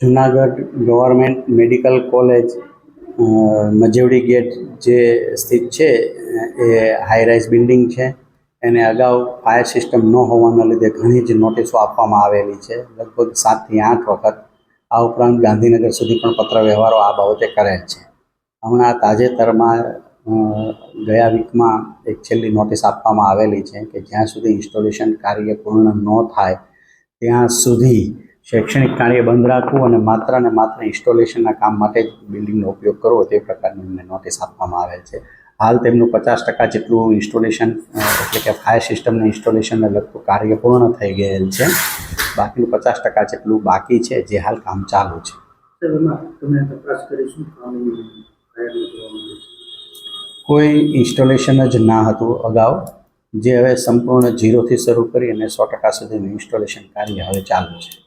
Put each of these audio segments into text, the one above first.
Junagadh government medical college Majewadi gate જે સ્થિત છે, એ હાઈરાઇઝ બિલ્ડિંગ છે. એને અગાઉ ફાયર સિસ્ટમ ન હોવાના લીધે ઘણી જ નોટિસો આપવામાં આવેલી છે. લગભગ સાતથી આઠ વખત આ ઉપરાંત ગાંધીનગર સુધી પણ પત્ર વ્યવહારો આ બાબતે કરેલ છે. હમણાં તાજેતરમાં ગયા વીકમાં એક છેલ્લી નોટિસ આપવામાં આવેલી છે કે જ્યાં સુધી ઇન્સ્ટોલેશન કાર્ય પૂર્ણ ન થાય, ત્યાં સુધી શૈક્ષણિક કાર્ય બંધ રાખવું અને માત્ર ને માત્ર ઇન્સ્ટોલેશનના કામ માટે જ બિલ્ડિંગનો ઉપયોગ કરવો તે પ્રકારની એમને નોટિસ આપવામાં આવેલ છે. હાલ તેમનું પચાસ ટકા જેટલું ઇન્સ્ટોલેશન એટલે કે ફાયર સિસ્ટમનું ઇન્સ્ટોલેશનને લગતું કાર્ય પૂર્ણ થઈ ગયેલ છે. બાકીનું પચાસ ટકા જેટલું બાકી છે જે હાલ કામ ચાલુ છે. કોઈ ઇન્સ્ટોલેશન જ ના હતું અગાઉ. જે હવે સંપૂર્ણ ઝીરોથી શરૂ કરી અને સો ટકા સુધીનું ઇન્સ્ટોલેશન કાર્ય હવે ચાલુ છે.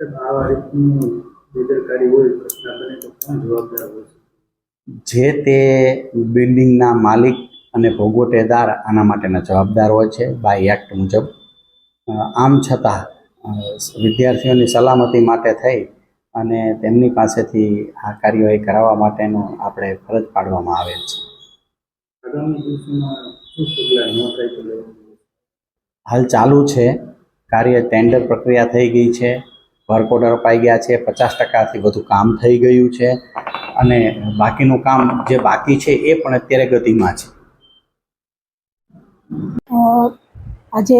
આવા રીતનું બેદરકારી હોય ઘટના બને તો કોણ જવાબદાર હોય જે તે બિલ્ડિંગના માલિક અને ભોગવટેદાર આના માટેના જવાબદાર હોય છે બાય એક્ટ મુજબ. આમ છતાં વિદ્યાર્થીઓની સલામતી માટે થઈ અને તેમની પાસેથી આ કાર્યવાહી કરાવવા માટેનો આપણે ફરજ પાડવામાં આવેલ છે. આગામી દિવસોમાં શું પગલાં? હાલ ચાલુ છે. કાર્ય ટેન્ડર પ્રક્રિયા થઈ ગઈ છે. વર્ક ઓર્ડર અપાઈ ગયા છે, પચાસ ટકાથી વધુ કામ થઈ ગયું છે અને બાકીનું કામ જે બાકી છે એ પણ અત્યારે ગતિમાં છે. આજે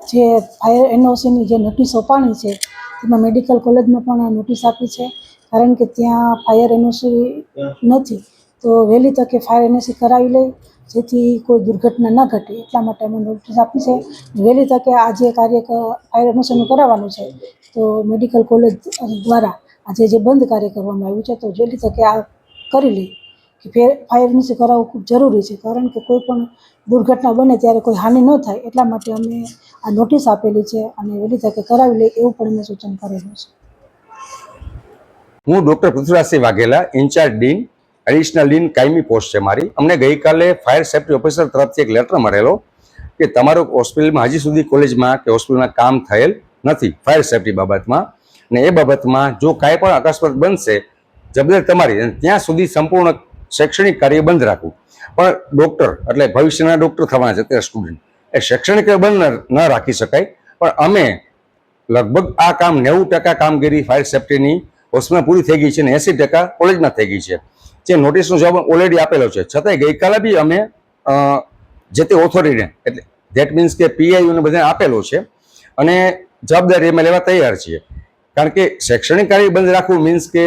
જે ફાયર એનઓસીની જે નોટિસ અપાણી છે તેમાં મેડિકલ કોલેજમાં પણ નોટિસ આપી છે. કારણ કે ત્યાં ફાયર એનઓસી નથી, તો વહેલી તકે ફાયર એનઓસી કરાવી લે, જેથી કોઈ દુર્ઘટના ન ઘટે, એટલા માટે અમે નોટિસ આપી છે. વહેલી તકે આ જે કાર્ય ફાયર એનઓસીનું કરાવવાનું છે તો મેડિકલ કોલેજ દ્વારા આજે જે બંધ કાર્ય કરવામાં આવ્યું છે, તો વહેલી તકે આ કરી લઈ કે ફેર ફાયર એનઓસી કરાવવું ખૂબ જરૂરી છે. કારણ કે કોઈ પણ દુર્ઘટના બને ત્યારે કોઈ હાનિ ન થાય, એટલા માટે અમે આ નોટિસ આપેલી છે અને વહેલી તકે કરાવી લે એવું પણ અમે સૂચન કરેલું છે. હું doctor Prithvirajsinh Vaghela, in charge dean additional dean કાયમી પોસ્ટ છે મારી. અમને ગઈકાલે ફાયર સેફ્ટી ઓફિસર તરફથી એક લેટર મળેલો કે તમારો હોસ્પિટલમાં હજી સુધી કોલેજમાં કે હોસ્પિટલમાં કામ થયેલ નથી. ફાયર સેફટી બાબતમાં. ને એ બાબતમાં જો કાંઈ પણ અકસ્માત બનશે, જવાબદારી તમારી અને ત્યાં સુધી સંપૂર્ણ શૈક્ષણિક કાર્ય બંધ રાખવું. પણ ડૉક્ટર એટલે ભવિષ્યના ડૉક્ટર થવાના છે, અત્યારે સ્ટુડન્ટ એ શૈક્ષણિક બંધ ન રાખી શકાય. પણ અમે લગભગ આ કામ નેવું ટકા કામગીરી ફાયર સેફટીની હોસ્પિટલમાં પૂરી થઈ ગઈ છે અને એંસી ટકા કોલેજમાં થઈ ગઈ છે. જે નોટિસનો જવાબ ઓલરેડી આપેલો છે. છતાંય ગઈકાલે બી અમે જે તે ઓથોરિટીને એટલે ધેટ મીન્સ કે પીઆઈયુને બધાને આપેલો છે. અને જવાબદારી અમે લેવા તૈયાર છીએ. કારણ કે શૈક્ષણિક કાર્ય બંધ રાખવું મીન્સ કે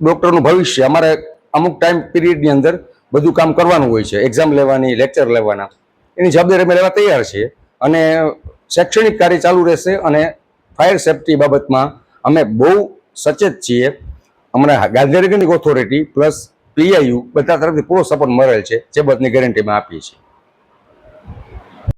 ડૉક્ટરનું ભવિષ્ય, અમારે અમુક ટાઈમ પીરિયડની અંદર બધું કામ કરવાનું હોય છે. એક્ઝામ લેવાની લેક્ચર લેવાના, એની જવાબદારી અમે લેવા તૈયાર છીએ. અને શૈક્ષણિક કાર્ય ચાલુ રહેશે અને ફાયર સેફટી બાબતમાં અમે બહુ સચેત છીએ. અમને ગાંધીનગરની ઓથોરિટી પ્લસ પીઆઈયુ બધા તરફથી પૂરો સપોર્ટ મળેલ છે, જે બાબતની ગેરંટી અમે આપીએ છીએ.